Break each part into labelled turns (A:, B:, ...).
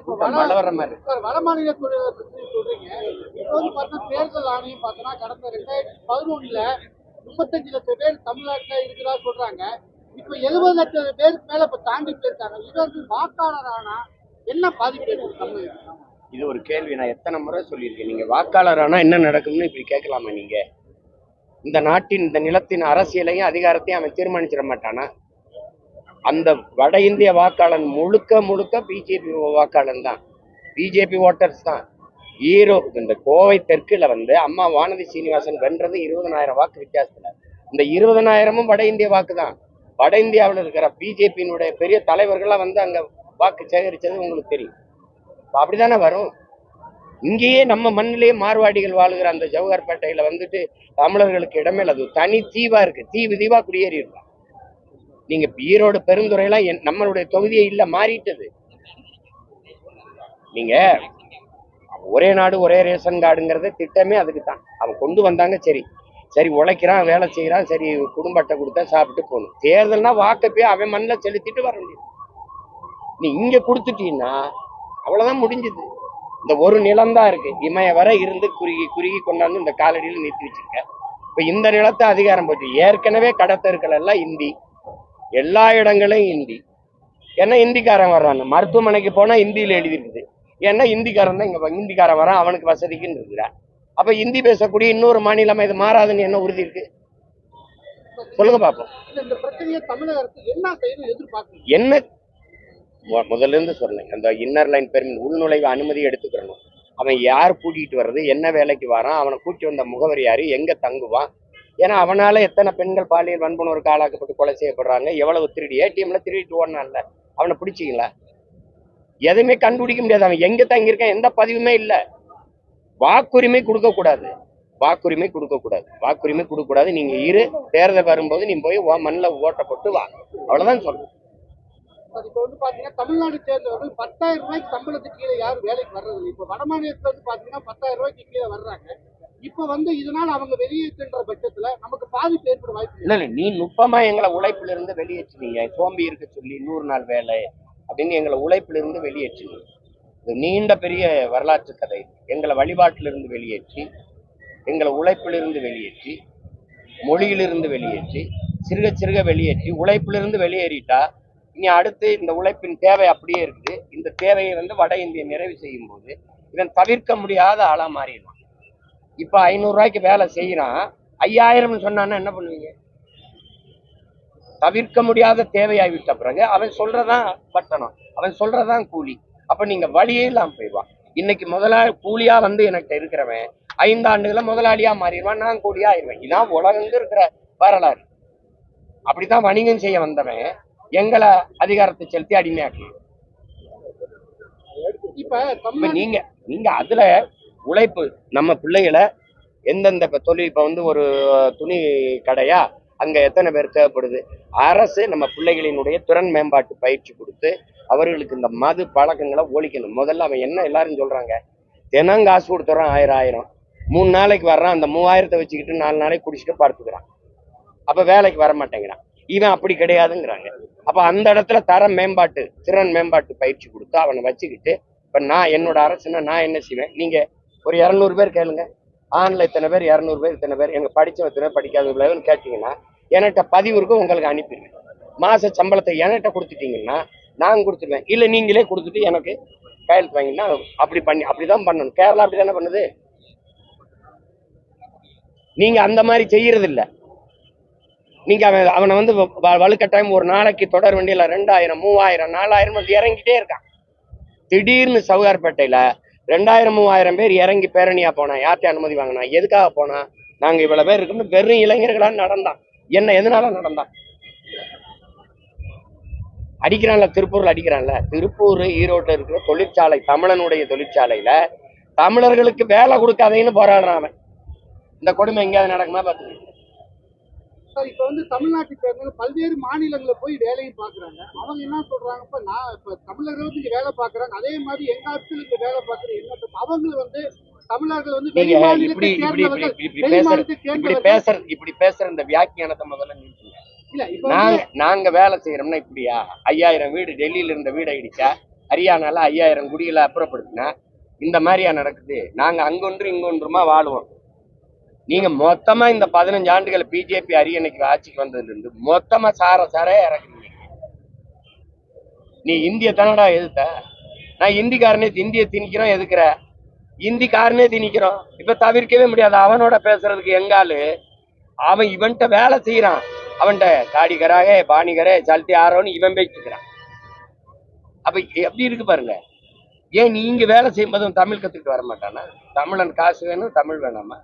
A: இப்போ வட
B: மழை மாதிரி.
A: மாநில பற்றி சொல்றீங்க. இப்போ வந்து பார்த்தா தேர்தல் ஆணையம் பார்த்தோன்னா கடந்த ரெண்டாயிரத்தி பதினொன்னுல முப்பத்தஞ்சு லட்சம் பேர் தமிழ்நாட்டில் இருக்கிறதா சொல்றாங்க. இப்போ எழுபது லட்சம் பேருக்கு மேல இப்போ தாண்டி போயிருக்காங்க. இது வந்து வாக்காளர் ஆனா என்ன பாதிப்பு ஏற்படும்
B: இது ஒரு கேள்வி. நான் எத்தனை முறை சொல்லியிருக்கேன். நீங்க வாக்காளர் ஆனா என்ன நடக்கும்னு இப்படி கேட்கலாமா நீங்க? இந்த நாட்டின் இந்த நிலத்தின் அரசியலையும் அதிகாரத்தையும் அவன் தீர்மானிச்சிட மாட்டானா? அந்த வட இந்திய வாக்காளன் முழுக்க முழுக்க பிஜேபி வாக்காளன் தான். பிஜேபி ஓட்டர்ஸ் தான். ஈரோ இந்த கோவை தெற்குல வந்து அம்மா வானதி சீனிவாசன் வென்றது இருபதனாயிரம் வாக்கு வித்தியாசத்துல. இந்த இருபதனாயிரமும் வட இந்திய வாக்கு தான். வட இந்தியாவில் இருக்கிற பிஜேபியினுடைய பெரிய தலைவர்கள்லாம் வந்து அங்க வாக்கு சேகரிச்சது உங்களுக்கு தெரியும். அப்ப அப்படிதானே வரும்? இங்கேயே நம்ம மண்ணிலேயே மார்வாடிகள் வாழுகிற அந்த ஜவஹர்பேட்டையில வந்துட்டு தமிழர்களுக்கு இடமே இல்லை அது தனி தீவா இருக்கு. தீவு தீவா குடியேறி இருக்கலாம் நீங்க ஈரோடு பெருந்துறையெல்லாம் என்- நம்மளுடைய தொகுதியே இல்ல மாறிட்டது. நீங்க ஒரே நாடு ஒரே ரேஷன் கார்டுங்கிறத திட்டமே அதுக்கு தான் அவன் கொண்டு வந்தாங்க சரி. சரி உழைக்கிறான் வேலை செய்யறான் சரி குடும்பத்தை கொடுத்தா சாப்பிட்டு போகணும். தேர்தல்னா வாக்கை போய் அவன் மண்ணில் செலுத்திட்டு வர முடியும் நீ இங்க கொடுத்துட்டீங்கன்னா அவ்வளவுதான் முடிஞ்சுது. இந்த ஒரு நிலம்தான் இருக்கு. இமய வரை இருந்து குறுகி குறுகி கொண்டாந்து இந்த காலடியில் நிறுத்தி வச்சிருக்க. இப்போ இந்த நிலத்தை அதிகாரம் போச்சு. ஏற்கனவே கடத்தருக்கள் எல்லாம் இந்தி. எல்லா இடங்களையும் இந்தி ஏன்னா இந்திக்காரன் வர்றான். மருத்துவமனைக்கு போனா இந்தியில எழுதிருக்குது. ஏன்னா இந்திக்காரன் தான் இங்க இந்திக்காரன் வரான் அவனுக்கு வசதிக்குன்னு இருக்கிற. அப்ப இந்தி பேசக்கூடிய இன்னொரு மாநிலம் இது மாறாதுன்னு என்ன உறுதி இருக்கு? சொல்லுங்க
A: அரசு என்ன
B: முதல்ல இருந்து சொன்னேன் அந்த இன்னர் லைன் பெர்மிட் உள்நுழைவு அனுமதி எடுத்துக்கிறணும். அவன் யார் கூட்டிகிட்டு வர்றது என்ன வேலைக்கு வரான் அவனை கூட்டி வந்த முகவரி யாரு எங்க தங்குவான் ஏன்னா அவனால எத்தனை பெண்கள் பாலியல் வன்புணர்வுக்கு ஆளாக்கப்பட்டு கொலை செய்யப்படுறாங்க? எவ்வளவு திருடி? ஏடிஎம்ல திருடிட்டு ஓடனான்ல. அவனை பிடிச்சிங்களா எதுவுமே கண்டுபிடிக்க முடியாது. அவன் எங்க தங்கியிருக்கான்? எந்த பதிவுமே இல்லை. வாக்குரிமை கொடுக்க கூடாது வாக்குரிமை கொடுக்க கூடாது வாக்குரிமை கொடுக்க கூடாது நீங்க இரு. தேர்தல் வரும்போது நீ போய் மண்ணில் ஓட்ட போட்டு வா. அவ்வளவுதான் சொல்றேன்.
A: அது இப்போ வந்து பாத்தீங்கன்னா தமிழ்நாடு சேர்ந்தவர்கள் பத்தாயிரம் ரூபாய்க்கு சம்பளத்துக்கு கீழே யாரும் வேலைக்கு வர்றதில்லை இப்போ வட மாநிலத்துல வந்து பாத்தீங்கன்னா பத்தாயிரம் ரூபாய்க்கு கீழே வர்றாங்க. இப்போ வந்து இதனால அவங்க வெளியேற்றுன்ற பட்சத்துல நமக்கு பாதிப்பு ஏற்பட வாய்ப்பு
B: இல்ல இல்ல நீ நுட்பமா எங்களை உழைப்புல இருந்து வெளியேற்றினீங்க. சோம்பி இருக்க சொல்லி நூறு நாள் வேலை அப்படின்னு எங்களை உழைப்புல இருந்து வெளியேற்றினீங்க. இது நீண்ட பெரிய வரலாற்று கதை. எங்களை வழிபாட்டிலிருந்து வெளியேற்றி எங்களை உழைப்பிலிருந்து இருந்து வெளியேற்றி மொழியிலிருந்து வெளியேற்றி சிறுக சிறுக வெளியேற்றி உழைப்பிலிருந்து வெளியேறிட்டா இனி அடுத்து இந்த உழைப்பின் தேவை அப்படியே இருக்குது. இந்த தேவையை வந்து வட இந்திய நிறைவு செய்யும் போது இவன் தவிர்க்க முடியாத ஆளா மாறிடுவான். இப்ப ஐநூறு ரூபாய்க்கு வேலை செய்யறான் ஐயாயிரம்னு சொன்னான்னா என்ன பண்ணுவீங்க? தவிர்க்க முடியாத தேவையாகி விட்ட பிறகு அவன் சொல்றதான் பட்டணம் அவன் சொல்றதான் கூலி. அப்ப நீங்க வழியே இல்லாம போயிடுவான். இன்னைக்கு முதலாளி கூலியா வந்து எனக்கு இருக்கிறவன் ஐந்தாண்டுகள முதலாளியா மாறிடுவான் நான் கூலியா ஆயிடுவேன். இதான் உலகங்க இருக்கிற வரலாறு. அப்படித்தான் வணிகம் செய்ய வந்தவன் எங்களை அதிகாரத்தை செலுத்தி அடிமையாக்கி.
A: இப்ப
B: நீங்க நீங்க அதுல உழைப்பு நம்ம பிள்ளைகளை எந்தெந்த இப்போ தொழில் இப்போ வந்து ஒரு துணி கடையா அங்கே எத்தனை பேர் தேவைப்படுது? அரசு நம்ம பிள்ளைகளினுடைய திறன் மேம்பாட்டு பயிற்சி கொடுத்து அவர்களுக்கு இந்த மது பழக்கங்களை ஒழிக்கணும். முதல்ல அவன் என்ன எல்லாரும் சொல்கிறாங்க தினம் காசு கொடுத்துறான் ஆயிரம் ஆயிரம். மூணு நாளைக்கு வர்றான் அந்த மூவாயிரத்தை வச்சுக்கிட்டு நாலு நாளைக்கு குடிச்சிட்டு படுத்துக்கிறான். அப்போ வேலைக்கு வர மாட்டேங்கிறான். இவன் அப்படி கிடையாதுங்கிறாங்க. அப்போ அந்த இடத்துல தர மேம்பாட்டு திறன் மேம்பாட்டு பயிற்சி கொடுத்து அவனை வச்சுக்கிட்டு இப்போ நான் என்னோட அரசுன்னா நான் என்ன செய்வேன்? நீங்கள் ஒரு இரநூறு பேர் கேளுங்க. ஆண்ல இத்தனை பேர் இரநூறு பேர் இத்தனை பேர் எங்கள் படித்தவன் இத்தனை பேர், கேட்டிங்கன்னா என்கிட்ட பதிவு இருக்கும் உங்களுக்கு அனுப்பிடுவேன் மாத சம்பளத்தை என்கிட்ட கொடுத்துட்டீங்கன்னா நான் கொடுத்துருவேன். இல்லை நீங்களே கொடுத்துட்டு எனக்கு கையெழுத்து வாங்கினா அப்படி பண்ணி அப்படிதான் பண்ணணும். கேரளா அப்படிதானே பண்ணுது? நீங்கள் அந்த மாதிரி செய்யறது இல்ல நீங்க அவன் அவனை வந்து வ- வ- வலுக்கட்டாயம் ஒரு நாளைக்கு தொடர் வண்டியில ரெண்டாயிரம் மூவாயிரம் நாலாயிரம் வந்து இறங்கிட்டே இருக்கான். திடீர்னு சவுகார்பேட்டையில ரெண்டாயிரம் மூவாயிரம் பேர் இறங்கி பேரணியா போனா யார்கிட்ட அனுமதி வாங்கினா? எதுக்காக போனா? நாங்க இவ்வளவு பேர் இருக்கோம்னு வெறும் இளைஞர்களாக நடந்தான். என்ன எதனால நடந்தான்? அடிக்கிறான்ல திருப்பூர்ல அடிக்கிறான்ல. திருப்பூர் ஈரோட்டில் இருக்கிற தொழிற்சாலை தமிழனுடைய தொழிற்சாலையில தமிழர்களுக்கு வேலை கொடுக்காதேன்னு போராடுறான் அவன். இந்த கொடுமை எங்கேயாவது நடக்குமா பார்த்துக்கோங்க
A: சார் இப்ப வந்து தமிழ்நாட்டை சேர்ந்தவங்க பல்வேறு மாநிலங்கள்ல போய் வேலையும் பாக்குறாங்க. அவங்க என்ன சொல்றாங்க இப்ப நான் இப்ப தமிழர்கள் இங்க வேலை பாக்குறாங்க. அதே மாதிரி எங்க ஆட்கள் இங்க வேலை பாக்குற என்ன? அவங்க வந்து தமிழர்கள் வந்து வெளி மாநிலத்தை சேர்ந்தவர்கள்.
B: இப்படி
A: வெளி
B: பேசுற
A: மாநிலத்தை
B: இப்படி
A: சேர்ந்தவர்கள்.
B: பேசுற இப்படி பேசுற இந்த வியாக்கியானத்தை முதல்ல நிறுத்துங்க. நாங்க நாங்க வேலை செய்யறோம்னா இப்படியா? ஐயாயிரம் வீடு டெல்லியில இருந்த வீடை இடிச்சா ஹரியானால ஐயாயிரம் குடிகளை அப்புறப்படுத்தினா இந்த மாதிரியா நடக்குது? நாங்க அங்கொன்று இங்கொன்றுமா வாழுவோம். நீங்க மொத்தமா இந்த பதினஞ்சு ஆண்டுகள் பிஜேபி அரியணைக்கு ஆட்சிக்கு வந்ததுல இருந்து மொத்தமா சார சார இறக்குறீங்க நீ இந்திய தானடா எதிர்த்த? நான் இந்திக்காரனே இந்திய திணிக்கிறோம் எதுக்குற? இந்திக்காரனே திணிக்கிறோம். இப்ப தவிர்க்கவே முடியாது. அவனோட பேசுறதுக்கு எங்காலு அவன் இவன்கிட்ட வேலை செய்யறான் அவன்கிட்ட காடிகராக பாணிகரே சல்ட்டி ஆரோன்னு இவன் பேசிக்கிறான். அப்ப எப்படி இருக்கு பாருங்க. ஏன் நீங்க வேலை செய்யும்போது தமிழ் கத்துக்கிட்டு வர மாட்டானா தமிழன் காசு வேணும் தமிழ் வேணாமா?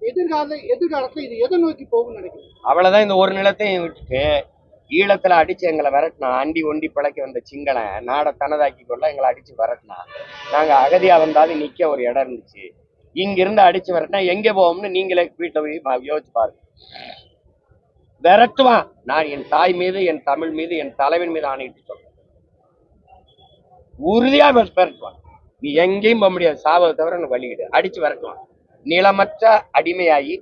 A: எதிர்கால எதிர்காலத்துல இது எதை நோக்கி போகும் நினைக்கிறேன்
B: அவ்வளவுதான் இந்த ஒரு நிலத்தையும் விட்டுட்டு ஈழத்துல அடிச்சு எங்களை விரட்டினா அண்டி ஒண்டி பிழைக்க வந்த சிங்களன் நாடை தனதாக்கி கொள்ள எங்களை அடிச்சு விரட்டினா நாங்க அகதியா வந்தாலும் நிக்க ஒரு இடம் இருந்துச்சு. இங்க இருந்து அடிச்சு விரட்டினா எங்க போவோம்னு நீங்களே வீட்டை போய் யோசிச்சு பாருங்க. விரட்டுவான். நான் என் தாய் மீது என் தமிழ் மீது என் தலைவன் மீது ஆணையிட்டு சொல்றேன். உறுதியா விரட்டுவான். நீ எங்கேயும் போக முடியாது. சாவதை தவிர எனக்கு வழி கிடையாது. அடிச்சு விரட்டுவான். நிலமற்ற அடிமையாகி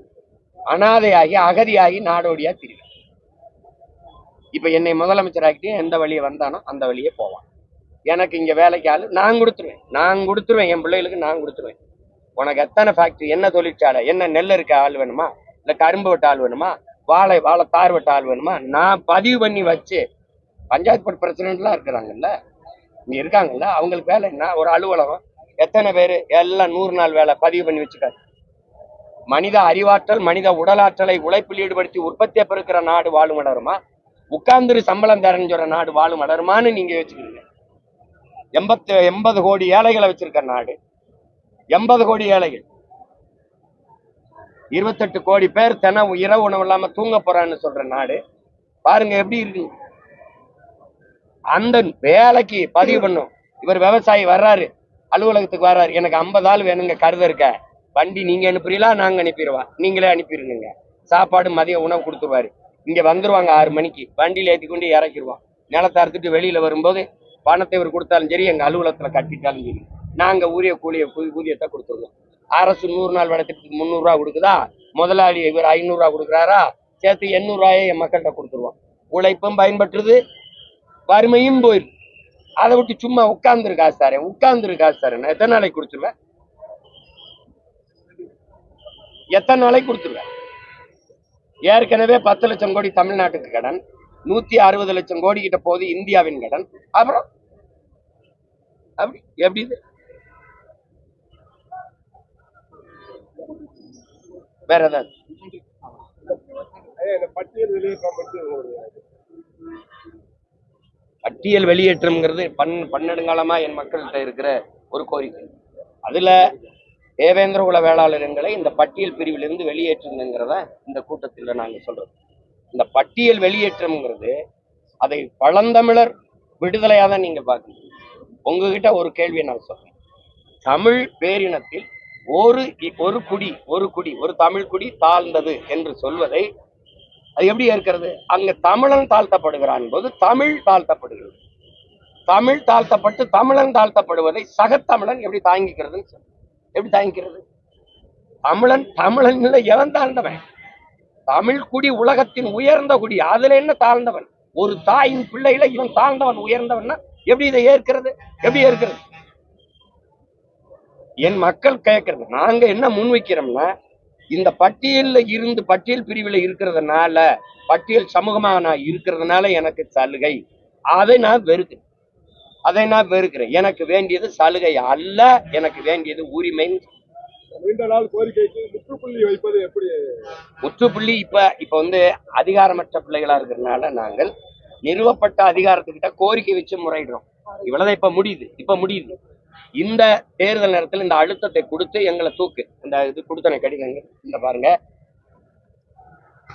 B: அனாதையாகி அகதியாகி நாடோடியா திரிவேன் இப்ப என்னை முதலமைச்சராகிட்டே எந்த வழியை வந்தானோ அந்த வழியே போவான். எனக்கு இங்க வேலைக்கு ஆளு நான் கொடுத்துருவேன். நான் கொடுத்துருவேன். என் பிள்ளைகளுக்கு நான் கொடுத்துருவேன். உனக்கு எத்தனை ஃபேக்டரி என்ன தொழிற்சாலை என்ன நெல் இருக்க ஆள் வேணுமா? இல்ல கரும்பு வெட்ட ஆள் வேணுமா? வாழை வாழை தார் வெட்ட ஆள் வேணுமா? நான் பதிவு பண்ணி வச்சு பஞ்சாயத்து போர்டு பிரசிடென்ட்லாம் இருக்கிறாங்கல்ல இங்க இருக்காங்கல்ல அவங்களுக்கு வேலை என்ன? ஒரு அலுவலகம் எத்தனை பேர்? எல்லாம் நூறு நாள் வேலை பதிவு பண்ணி வச்சுக்காரு மனித அறிவாற்றல் மனித உடலாற்றலை உழைப்பில் ஈடுபடுத்தி உற்பத்தியை பெருக்கிற நாடு வாழும் வளருமா உட்கார்ந்துரு சம்பளம் தரேன்னு சொல்ற நாடு வாழும் வளருமான்னு நீங்க வச்சுக்கிறீங்க எண்பத்து எண்பது கோடி ஏழைகளை வச்சிருக்க நாடு. எண்பது கோடி ஏழைகள். இருபத்தெட்டு கோடி பேர் தினம் இரவு உணவு இல்லாம தூங்க போறான்னு சொல்ற நாடு. பாருங்க எப்படி இருக்கு? அந்த வேலைக்கு பதிவு பண்ணும். இவர் விவசாயி வர்றாரு அலுவலகத்துக்கு வர்றாரு. எனக்கு ஐம்பது ஆள் வேணுங்க கருத இருக்க? வண்டி நீங்கள் அனுப்புறீங்களா நாங்கள் அனுப்பிடுவா. நீங்களே அனுப்பிடுங்க சாப்பாடு மதிய உணவு கொடுத்துருவாரு. இங்கே வந்துருவாங்க ஆறு மணிக்கு. வண்டியில் ஏற்றி கொண்டு இறக்கிடுவான் நிலத்தை அறுத்துட்டு வெளியில் வரும்போது பணத்தை இவர் கொடுத்தாலும் சரி எங்கள் அலுவலகத்தில் கட்டிட்டாலும் சரி நாங்கள் ஊதிய கூலிய ஊதியத்தை கொடுத்துருவோம். அரசு நூறு நாள் வடத்திற்கு முந்நூறுரூவா கொடுக்குதா? முதலாளி இவர் ஐநூறுரூவா கொடுக்குறாரா? சேர்த்து எண்ணூறுரூவாயே என் மக்கள்கிட்ட கொடுத்துருவோம். உழைப்பும் பயன்பட்டுருது வறுமையும் போயிடுது அதை விட்டு சும்மா உட்காந்துருக்கா சார் உட்காந்துருக்கா சார். நான் எத்தனை நாளைக்கு கொடுத்துருவேன் எத்தனை நாளைக்கு கொடுத்துருவேன் ஏற்கனவே பத்து லட்சம் கோடி தமிழ்நாட்டுக்கு கடன் நூத்தி அறுபது லட்சம் கோடி கிட்ட போகுது இந்தியாவின் கடன். அப்புறம்? அப்படி எப்படி இது? வேற ஏதாவது?
C: இந்த பட்டியல்
B: பட்டியல் வெளியேற்றம்ங்கிறது பன் பன்னெடுங்காலமா என் மக்கள்கிட்ட இருக்கிற ஒரு கோரிக்கை. அதுல தேவேந்திர குல வேளாளர்களை இந்த பட்டியல் பிரிவிலிருந்து வெளியேற்றுங்கிறத இந்த கூட்டத்தில் நாங்க சொல்றோம். இந்த பட்டியல் வெளியேற்றம்ங்கிறது அதை பழந்தமிழர் விடுதலையாக தான் நீங்க பார்க்கணும். உங்ககிட்ட ஒரு கேள்வியை நான் சொல்றேன். தமிழ் பேரினத்தில் ஒரு ஒரு குடி ஒரு குடி ஒரு தமிழ் குடி தாழ்ந்தது என்று சொல்வதை அது எப்படி ஏற்கிறது? அங்க தமிழன் தாழ்த்தப்படுகிறான் போது தமிழ் தாழ்த்தப்படுகிறது. தமிழ் தாழ்த்தப்பட்டு தமிழன் தாழ்த்தப்படுவதை சகத்தமிழன் எப்படி தாங்கிக்கிறதுன்னு சொல்லு. எப்படி தாங்கிக்கிறது தமிழன் தமிழன் இல்லை எவன் தாழ்ந்தவன். தமிழ் குடி உலகத்தின் உயர்ந்த குடி அதுல என்ன தாழ்ந்தவன்? ஒரு தாயின் பிள்ளையில இவன் தாழ்ந்தவன் உயர்ந்தவன்னா எப்படி இதை ஏற்கிறது? எப்படி ஏற்கிறது? என் மக்கள் கேட்கறது நாங்க என்ன முன்வைக்கிறோம்னா இந்த பட்டியல்ல இருந்து பட்டியல் பிரிவில் இருக்கிறதுனால பட்டியல் சமூகமாக நான் இருக்கிறதுனால எனக்கு சலுகை. அதை நான் வெறுக்கிறேன். அதை நான் வெறுக்கிறேன். எனக்கு வேண்டியது சலுகை அல்ல எனக்கு வேண்டியது உரிமை.
C: நீண்ட நாள் கோரிக்கைக்கு முற்றுப்புள்ளி வைப்பது எப்படி?
B: முற்றுப்புள்ளி இப்ப இப்ப வந்து அதிகாரமற்ற பிள்ளைகளா இருக்கிறதுனால நாங்கள் நிறுவப்பட்ட அதிகாரத்துக்கிட்ட கோரிக்கை வச்சு முறையிடுறோம். இவ்வளவுதான் இப்ப முடியுது. இப்ப முடியுது. இந்த தேர்தல் நேரத்தில் இந்த அழுத்தத்தை கொடுத்து எங்களை தூக்கு. இந்த இது கொடுத்தனை கடிதங்க இந்த பாருங்க.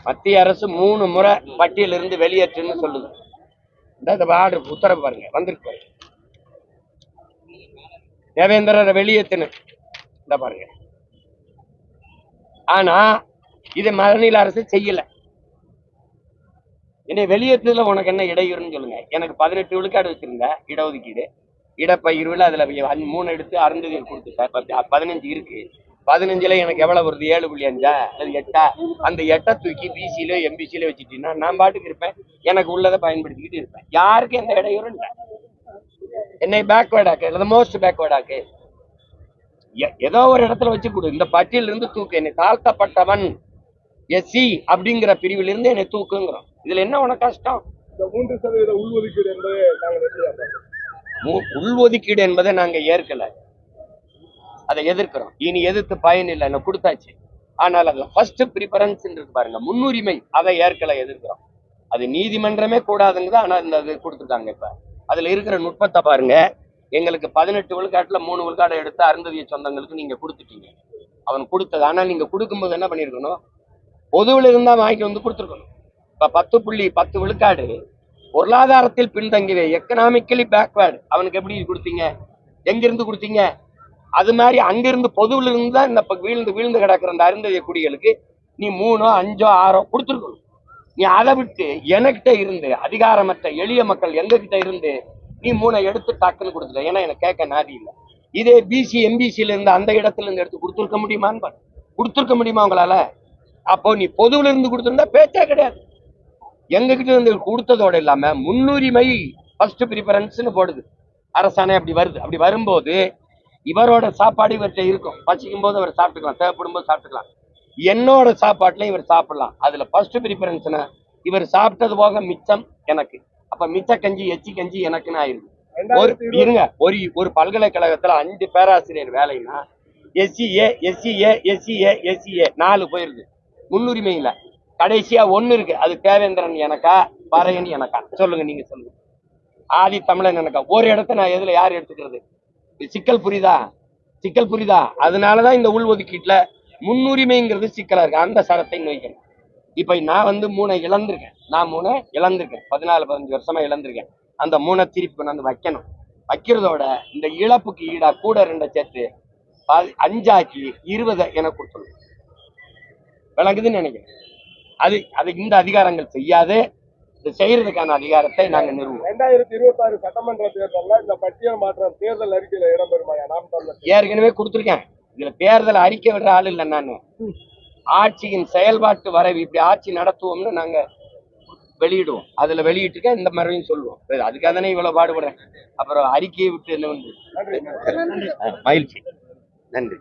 B: மத்திய அரசு மூணு முறை பட்டியலிருந்து வெளியேற்றுன்னு சொல்லுது. இந்த இந்த ஆர்டர் உத்தரவு பாருங்க. வந்திருக்கு தேவேந்திரரை வெளியேற்றுன்னு இந்த பாருங்க. ஆனா இதை மாநில அரசு செய்யல. என்னை வெளியேற்றதுல உனக்கு என்ன இடையூறுன்னு சொல்லுங்க. எனக்கு பதினெட்டு விழுக்காடு வச்சிருந்த இடஒதுக்கீடு. இடப்பயிர்வில் அதுல மூணு எடுத்து அருந்து கொடுத்துட்டேன் பதினஞ்சு இருக்கு. பதினஞ்சுல எனக்கு எவ்வளவு வருது? ஏழு புள்ளி அஞ்சா? அல்லது எட்டா? அந்த எட்டை தூக்கி பிசியிலோ எம்பிசியிலோ வச்சுட்டீங்கன்னா நான் பாட்டுக்கு இருப்பேன். எனக்கு உள்ளதை பயன்படுத்திக்கிட்டு இருப்பேன். யாருக்கும் எந்த இடையூறும் இல்லை. என்னை பேக்வேர்ட் ஆக்கு. அல்லது மோஸ்ட் பேக்வேர்ட் ஆக்கு. எ- ஏதோ ஒரு இடத்துல வச்சு கொடு. இந்த பட்டியல இருந்து தூக்கு. என்னை தாழ்த்தப்பட்டவன். எஸ்சி அப்படிங்கிற பிரிவிலிருந்து என்னை தூக்குங்கிறோம் இதுல என்ன உனக்கு கஷ்டம்?
C: மூன்று சதவீத உள்ஒதுக்கீடு என்பதை நாங்கள்
B: உள்ஒதுக்கீடு என்பதை நாங்க ஏற்கல. அதை எதிர்க்கிறோம். இனி எதிர்த்து பயன் இல்லை. என்ன கொடுத்தாச்சு. ஆனால் அதுல ஃபர்ஸ்ட் ப்ரிஃபரன்ஸ் பாருங்க. முன்னுரிமை. அதை ஏற்கல எதிர்க்கிறோம். அது நீதிமன்றமே கூடாதுங்க ஆனா இந்த இது கொடுத்துருக்காங்க இப்ப. அதில் இருக்கிற நுட்பத்தை பாருங்க. எங்களுக்கு பதினெட்டு விழுக்காட்டில் மூணு விழுக்காடை எடுத்து அருந்ததிய சொந்தங்களுக்கு நீங்கள் கொடுத்துட்டீங்க. அவன் கொடுத்தது. ஆனால் நீங்கள் கொடுக்கும்போது என்ன பண்ணியிருக்கணும் பொதுவில் இருந்தால் வாங்கி வந்து கொடுத்துருக்கணும். இப்போ பத்து புள்ளி பத்து விழுக்காடு பொருளாதாரத்தில் பின்தங்கிய எக்கனாமிக்கலி பேக்வேர்டு அவனுக்கு எப்படி கொடுத்தீங்க? எங்கிருந்து கொடுத்தீங்க? அது மாதிரி அங்கிருந்து பொதுவில் இருந்து தான் இந்த இப்போ வீழ்ந்து வீழ்ந்து கிடக்கிற அந்த அருந்ததிய குடிகளுக்கு நீ மூணோ அஞ்சோ ஆறோ கொடுத்துருக்கணும். நீ அதை விட்டு எனக்கிட்ட இருந்து அதிகாரமற்ற எளிய மக்கள் எங்ககிட்ட இருந்து நீ மூணை எடுத்து டக்குன்னு கொடுத்துட்ட. ஏன்னா எனக்கு கேட்க நாதி இல்லை. இதே பிசி எம்பிசியில இருந்து அந்த இடத்துல இருந்து எடுத்து கொடுத்துருக்க முடியுமான்னு பாரு. கொடுத்துருக்க முடியுமா உங்களால? அப்போ நீ பொதுவுல இருந்து கொடுத்துருந்தா பேச்சே கிடையாது. எங்ககிட்ட இருந்து கொடுத்ததோட இல்லாம முன்னுரிமை ஃபர்ஸ்ட் ப்ரிஃபரன்ஸ்னு போடுது. அரசாணை அப்படி வருது. அப்படி வரும்போது இவரோட சாப்பாடு இவர்கிட்ட இருக்கும். பசிக்கும் போது அவர் சாப்பிட்டுக்கலாம். தேவைப்படும் போது சாப்பிட்டுக்கலாம். என்னோட சாப்பாட்டுல இவர் சாப்பிடலாம். அதுல ஃபர்ஸ்ட் ப்ரிஃபரன்ஸ்னா இவர் சாப்பிட்டது போக மிச்சம் எனக்கு. அப்ப மிச்ச கஞ்சி எச்சி கஞ்சி எனக்குன்னு ஆயிருது ஒரு இருங்க ஒரு ஒரு பல்கலைக்கழகத்துல அஞ்சு பேராசிரியர் வேலைன்னா எஸ்சிஏ எஸ்சிஏ எஸ்சிஏ எஸ்சிஏ நாலு போயிருது. முன்னுரிமை இல்ல. கடைசியா ஒண்ணு இருக்கு. அது தேவேந்திரன் எனக்கா பறையன் எனக்கா? சொல்லுங்க நீங்க சொல்லுங்க. ஆதி தமிழன் எனக்கா? ஒரு இடத்த நான் எதுல யார் எடுத்துக்கிறது? சிக்கல் புரியுதா? சிக்கல் புரியுதா? அதனாலதான் இந்த உள்ஒதுக்கீட்டுல முன்னுரிமைங்கிறது சிக்கலா இருக்கு. அந்த சரத்தை நோய்க்கணும் இப்ப நான் வந்து மூணை இழந்திருக்கேன். நான் மூணை இழந்திருக்கேன். பதினாலு பதினஞ்சு வருஷமா இழந்திருக்கேன். அந்த மூணை திருப்பி கொண்டாந்து வைக்கணும். வைக்கிறதோட இந்த இழப்புக்கு ஈடா கூட ரெண்டை சேர்த்து அஞ்சாக்கி இருபதை எனக்கு கொடுத்துருங்க. விளங்குதுன்னு நினைக்கிறேன். அது அது இந்த அதிகாரங்கள் செய்யாது இது செய்யறதுக்கான அதிகாரத்தை நாங்க நிறுவுவோம்
C: ரெண்டாயிரத்தி இருபத்தி ஆறு சட்டமன்ற தேர்தல்ல இந்த பட்டியல் மாற்றம் தேர்தல் அறிக்கையில தமிழர்
B: ஏற்கனவே கொடுத்துருக்கேன். இதுல தேர்தல் அறிக்கை விடுற ஆள் இல்லை நானு. ஆட்சியின் செயல்பாட்டு வரைவு இப்படி ஆட்சி நடத்துவோம்னு நாங்க வெளியிடுவோம். அதுல வெளியிட்டுக்க இந்த மாதிரியும் சொல்லுவோம். அதுக்காக தானே இவ்வளவு பாடுபடுறேன். அப்புறம் அறிக்கையை விட்டு என்ன மகிழ்ச்சி. நன்றி.